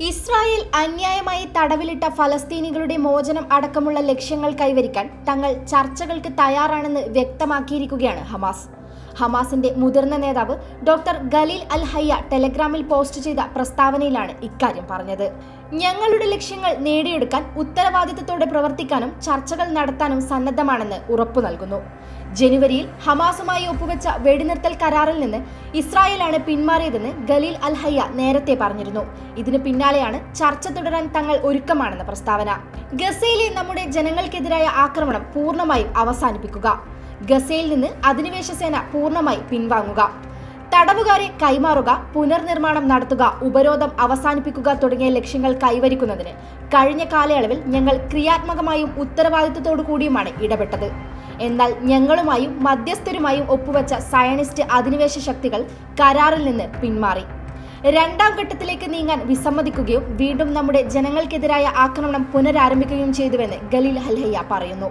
Israel അന്യായമായി തടവിലിട്ട ഫലസ്തീനികളുടെ മോചനം അടക്കമുള്ള ലക്ഷ്യങ്ങൾ കൈവരിക്കാൻ തങ്ങൾ ചർച്ചകൾക്ക് തയ്യാറാണെന്ന് വ്യക്തമാക്കിയിരിക്കുകയാണ് ഹമാസ്. ഹമാസിന്റെ മുതിർന്ന നേതാവ് ഡോക്ടർ ഖലീൽ അൽ ഹയ്യ ടെലഗ്രാമിൽ പോസ്റ്റ് ചെയ്ത പ്രസ്താവനയിലാണ് ഇക്കാര്യം പറഞ്ഞത്. ഞങ്ങളുടെ ലക്ഷ്യങ്ങൾ നേടിയെടുക്കാൻ ഉത്തരവാദിത്തത്തോടെ പ്രവർത്തിക്കാനും ചർച്ചകൾ നടത്താനും സന്നദ്ധമാണെന്ന് ഉറപ്പു നൽകുന്നു. ജനുവരിയിൽ ഹമാസുമായി ഒപ്പുവെച്ച വെടിനിർത്തൽ കരാറിൽ നിന്ന് ഇസ്രായേലാണ് പിന്മാറിയതെന്ന് ഖലീൽ അൽ ഹയ്യ നേരത്തെ പറഞ്ഞിരുന്നു. ഇതിന് പിന്നാലെയാണ് ചർച്ച തുടരാൻ തങ്ങൾ ഒരുക്കമാണെന്ന പ്രസ്താവന. ഗസയിലെ നമ്മുടെ ജനങ്ങൾക്കെതിരായ ആക്രമണം പൂർണമായും അവസാനിപ്പിക്കുക. ഗസയിൽ നിന്ന് അധിനിവേശ സേന പൂർണമായി പിൻവാങ്ങുക. തടവുകാരെ കൈമാറുക പുനർനിർമ്മാണം നടത്തുക ഉപരോധം അവസാനിപ്പിക്കുക തുടങ്ങിയ ലക്ഷ്യങ്ങൾ കൈവരിക്കുന്നതിന് കഴിഞ്ഞ കാലയളവിൽ ഞങ്ങൾ ക്രിയാത്മകമായും ഉത്തരവാദിത്തത്തോടു കൂടിയുമാണ് ഇടപെട്ടത്. എന്നാൽ ഞങ്ങളുമായും മധ്യസ്ഥരുമായും ഒപ്പുവെച്ച സയനിസ്റ്റ് അധിനിവേശ ശക്തികൾ കരാറിൽ നിന്ന് പിന്മാറി. രണ്ടാം ഘട്ടത്തിലേക്ക് നീങ്ങാൻ വിസമ്മതിക്കുകയും വീണ്ടും നമ്മുടെ ജനങ്ങൾക്കെതിരായ ആക്രമണം പുനരാരംഭിക്കുകയും ചെയ്തുവെന്ന് ഗലീൽ ഹൽഹയ്യ പറയുന്നു.